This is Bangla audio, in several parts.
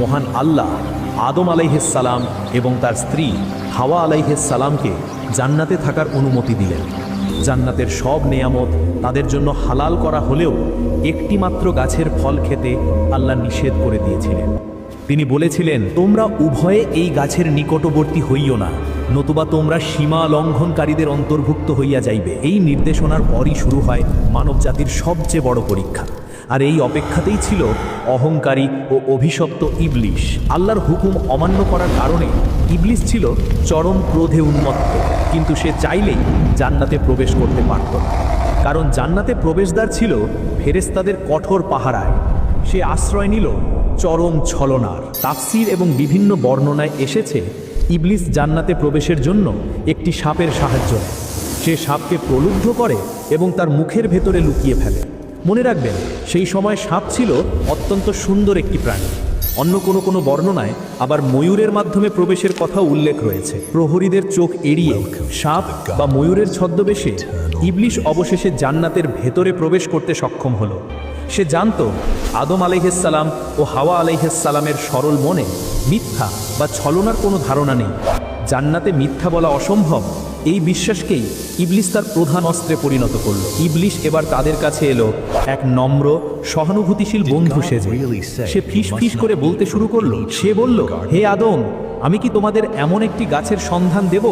মহান আল্লাহ আদম সালাম এবং তার স্ত্রী হাওয়া আলাইহিসসালামকে জান্নাতে থাকার অনুমতি দিলেন। জান্নাতের সব নেয়ামত তাদের জন্য হালাল করা হলেও একটিমাত্র গাছের ফল খেতে আল্লাহ নিষেধ করে দিয়েছিলেন। তিনি বলেছিলেন, তোমরা উভয়ে এই গাছের নিকটবর্তী হইও না। নতুবা তোমরা সীমা লঙ্ঘনকারীদের অন্তর্ভুক্ত হইয়া যাইবে। এই নির্দেশনার পরই শুরু হয় মানবজাতির সবচেয়ে বড় পরীক্ষা। আর এই অপেক্ষাতেই ছিল অহংকারী ও অভিশপ্ত ইবলিশ। আল্লাহর হুকুম অমান্য করার কারণে ইবলিশ ছিল চরম ক্রোধে উন্মত্ত। কিন্তু সে চাইলেই জান্নাতে প্রবেশ করতে পারত না। কারণ জান্নাতে প্রবেশদ্বার ছিল ফেরেস্তাদের কঠোর পাহারায়। সে আশ্রয় নিল চরম ছলনার। তাফসির এবং বিভিন্ন বর্ণনায় এসেছে ইবলিস জান্নাতে প্রবেশের জন্য একটি সাপের সাহায্য সে সাপকে প্রলুব্ধ করে এবং তার মুখের ভেতরে লুকিয়ে ফেলে। মনে রাখবেন, সেই সময় সাপ ছিল অত্যন্ত সুন্দর একটি প্রাণী। অন্য কোনো কোনো বর্ণনায় আবার ময়ূরের মাধ্যমে প্রবেশের কথা উল্লেখ রয়েছে। প্রহরীদের চোখ এড়িয়ে সাপ বা ময়ূরের ছদ্মবেশে ইবলিশ অবশেষে জান্নাতের ভেতরে প্রবেশ করতে সক্ষম হলো। সে জানত আদম আলাইহিসসালাম ও হাওয়া আলাইহিসসালামের সরল মনে মিথ্যা বা ছলনার কোনো ধারণা নেই। জান্নাতে মিথ্যা বলা অসম্ভব। এই বিশ্বাসকেই ইবলিশ তার প্রধান অস্ত্রে পরিণত করল। ইবলিশ এবার তাদের কাছে এলো এক নম্র সহানুভূতিশীল বন্ধু সেজে। সে ফিস ফিস করে বলতে শুরু করল সে বলল হে আদম আমি কি তোমাদের এমন একটি গাছের সন্ধান দেব,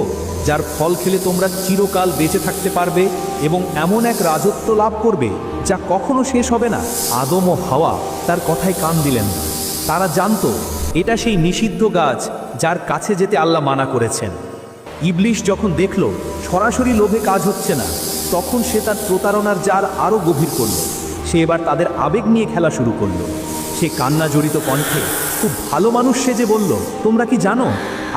যার ফল খেলে তোমরা চিরকাল বেঁচে থাকতে পারবে এবং এমন এক রাজত্ব লাভ করবে, যা কখনো শেষ হবে না? আদম ও হাওয়া তার কথায় কান দিলেন না। তারা জানতো, এটা সেই নিষিদ্ধ গাছ যার কাছে যেতে আল্লাহ মানা করেছেন। ইবলিশ যখন দেখল, সরাসরি লোভে কাজ হচ্ছে না, তখন সে তার প্রতারণার জাল আরও গভীর করল। সে এবার তাদের আবেগ নিয়ে খেলা শুরু করল। সে কান্না জড়িত কণ্ঠে খুব ভালো মানুষ সে যে বলল, তোমরা কি জানো?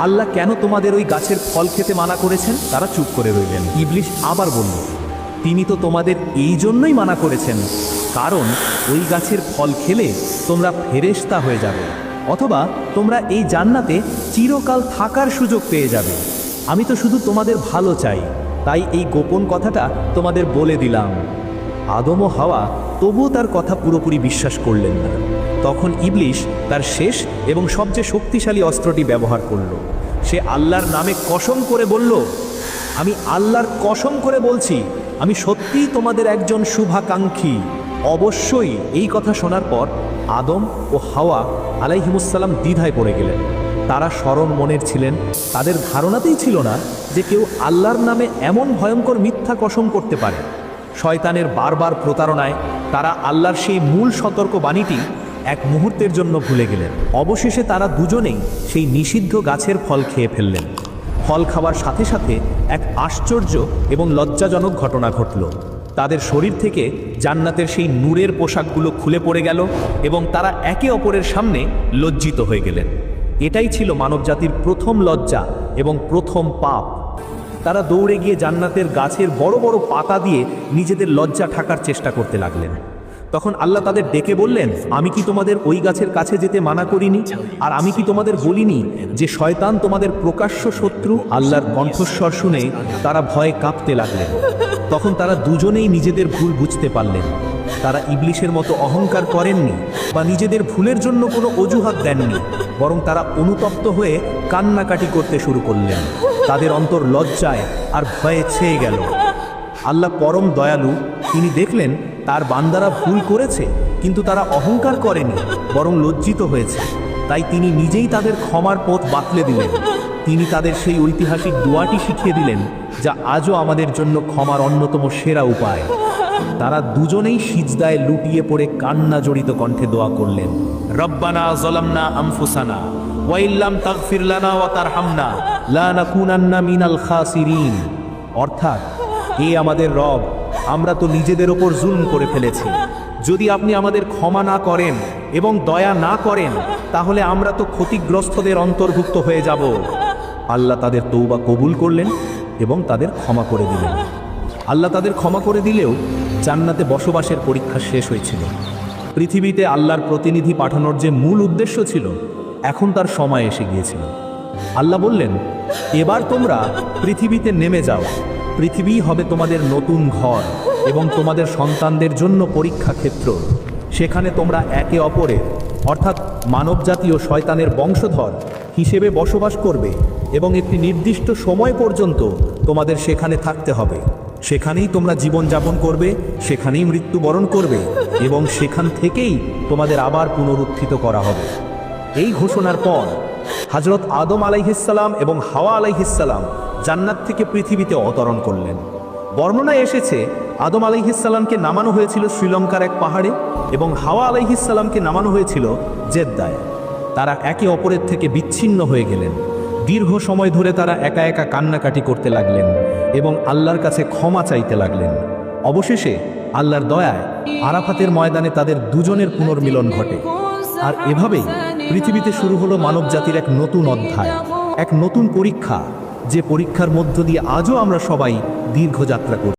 আল্লাহ কেন তোমাদের ওই গাছের ফল খেতে মানা করেছেন? তারা চুপ করে রইলেন। ইবলিশ আবার বলল, তিনি তো তোমাদের এই জন্যই মানা করেছেন, কারণ ওই গাছের ফল খেলে তোমরা ফেরেশতা হয়ে যাবে, অথবা তোমরা এই জান্নাতে চিরকাল থাকার সুযোগ পেয়ে যাবে। আমি তো শুধু তোমাদের ভালো চাই, তাই এই গোপন কথাটা তোমাদের বলে দিলাম। আদম হাওয়া তবুও তার কথা পুরোপুরি বিশ্বাস করলেন না। তখন ইবলিশ তার শেষ এবং সবচেয়ে শক্তিশালী অস্ত্রটি ব্যবহার করল। সে আল্লাহর নামে কসম করে বলল, আমি আল্লাহর কসম করে বলছি, আমি সত্যিই তোমাদের একজন শুভাকাঙ্ক্ষী। অবশ্যই এই কথা শোনার পর আদম ও হাওয়া আলাইহিমুসাল্লাম দ্বিধায় পড়ে গেলেন। তারা স্মরণ মনের ছিলেন। তাদের ধারণাতেই ছিল না যে কেউ আল্লাহর নামে এমন ভয়ঙ্কর মিথ্যা কসম করতে পারে। শয়তানের বারবার প্রতারণায় তারা আল্লাহর সেই মূল সতর্ক বাণীটি এক মুহূর্তের জন্য ভুলে গেলেন। অবশেষে তারা দুজনেই সেই নিষিদ্ধ গাছের ফল খেয়ে ফেললেন। ফল খাওয়ার সাথে সাথে এক আশ্চর্য এবং লজ্জাজনক ঘটনা ঘটল। তাদের শরীর থেকে জান্নাতের সেই নূরের পোশাকগুলো খুলে পড়ে গেল এবং তারা একে অপরের সামনে লজ্জিত হয়ে গেলেন। এটাই ছিল মানবজাতির প্রথম লজ্জা এবং প্রথম পাপ। তারা দৌড়ে গিয়ে জান্নাতের গাছের বড় বড় পাতা দিয়ে নিজেদের লজ্জা ঠাকার চেষ্টা করতে লাগলেন। তখন আল্লাহ তাদের ডেকে বললেন, আমি কি তোমাদের ওই গাছের কাছে যেতে মানা করিনি? আর আমি কি তোমাদের বলিনি যে শয়তান তোমাদের প্রকাশ্য শত্রু আল্লাহর কণ্ঠস্বর শুনে তারা ভয়ে কাঁপতে লাগলেন? তখন তারা দুজনেই নিজেদের ভুল বুঝতে পারলেন। তারা ইবলিশের মতো অহংকার করেননি বা নিজেদের ভুলের জন্য কোনো অজুহাত দেননি, বরং তারা অনুতপ্ত হয়ে কান্নাকাটি করতে শুরু করলেন। তাদের অন্তর লজ্জায় আর ভয়ে ছেয়ে গেল। আল্লাহ পরম দয়ালু, তিনি দেখলেন তার বান্দারা ভুল করেছে, কিন্তু তারা অহংকার করেনি, বরং লজ্জিত হয়েছে। তাই তিনি নিজেই তাদের ক্ষমার পথ বাতলে দিলেন। তিনি তাদের সেই ঐতিহাসিক দোয়াটি শিখিয়ে দিলেন, যা আজও আমাদের জন্য ক্ষমার অন্যতম সেরা উপায়। তারা দুজনেই সিজদায় লুটিয়ে পড়ে কান্না জড়িত কণ্ঠে দোয়া করলেন। রব্বানা জলামনা আমফুসানা ওয়াইল্লাম তাগফির লানা ওয়া তারহামনা, লা নাকুনান্না মিনাল খাসিরিন। অর্থাৎ এ আমাদের রব, আমরা তো নিজেদের ওপর জুলম করে ফেলেছি। যদি আপনি আমাদের ক্ষমা না করেন এবং দয়া না করেন, তাহলে আমরা তো ক্ষতিগ্রস্তদের অন্তর্ভুক্ত হয়ে যাব। আল্লাহ তাদের তৌবা কবুল করলেন এবং তাদের ক্ষমা করে দিলেন। আল্লাহ তাদের ক্ষমা করে দিলেও জান্নাতে বসবাসের পরীক্ষা শেষ হয়েছিল। পৃথিবীতে আল্লাহর প্রতিনিধি পাঠানোর যে মূল উদ্দেশ্য ছিল, এখন তার সময় এসে গিয়েছিল। আল্লাহ বললেন, এবার তোমরা পৃথিবীতে নেমে যাও। পৃথিবী হবে তোমাদের নতুন ঘর এবং তোমাদের সন্তানদের জন্য পরীক্ষা ক্ষেত্র। সেখানে তোমরা একে অপরের, অর্থাৎ মানবজাতি ও শয়তানের বংশধর হিসেবে বসবাস করবে এবং একটি নির্দিষ্ট সময় পর্যন্ত তোমাদের সেখানে থাকতে হবে। সেখানেই তোমরা জীবনযাপন করবে, সেখানেই মৃত্যুবরণ করবে এবং সেখান থেকেই তোমাদের আবার পুনরুত্থিত করা হবে। এই ঘোষণার পর হজরত আদম আলাইহিসাল্লাম এবং হাওয়া আলাইহিসাল্লাম জান্নাত থেকে পৃথিবীতে অতরণ করলেন। বর্ণনায় এসেছে, আদম আলাইহিসাল্লামকে নামানো হয়েছিল শ্রীলঙ্কার এক পাহাড়ে এবং হাওয়া আলাইহিসাল্লামকে নামানো হয়েছিল জেদ্দায়। তারা একে অপরের থেকে বিচ্ছিন্ন হয়ে গেলেন। দীর্ঘ সময় ধরে তারা একা একা কান্নাকাটি করতে লাগলেন এবং আল্লাহর কাছে ক্ষমা চাইতে লাগলেন। অবশেষে আল্লাহর দয়ায় আরাফাতের ময়দানে তাদের দুজনের পুনর্মিলন ঘটে। আর এভাবেই পৃথিবীতে শুরু হলো মানবজাতির এক নতুন অধ্যায়, এক নতুন পরীক্ষা। যে পরীক্ষার মধ্য দিয়ে আজও আমরা সবাই দীর্ঘযাত্রা করি।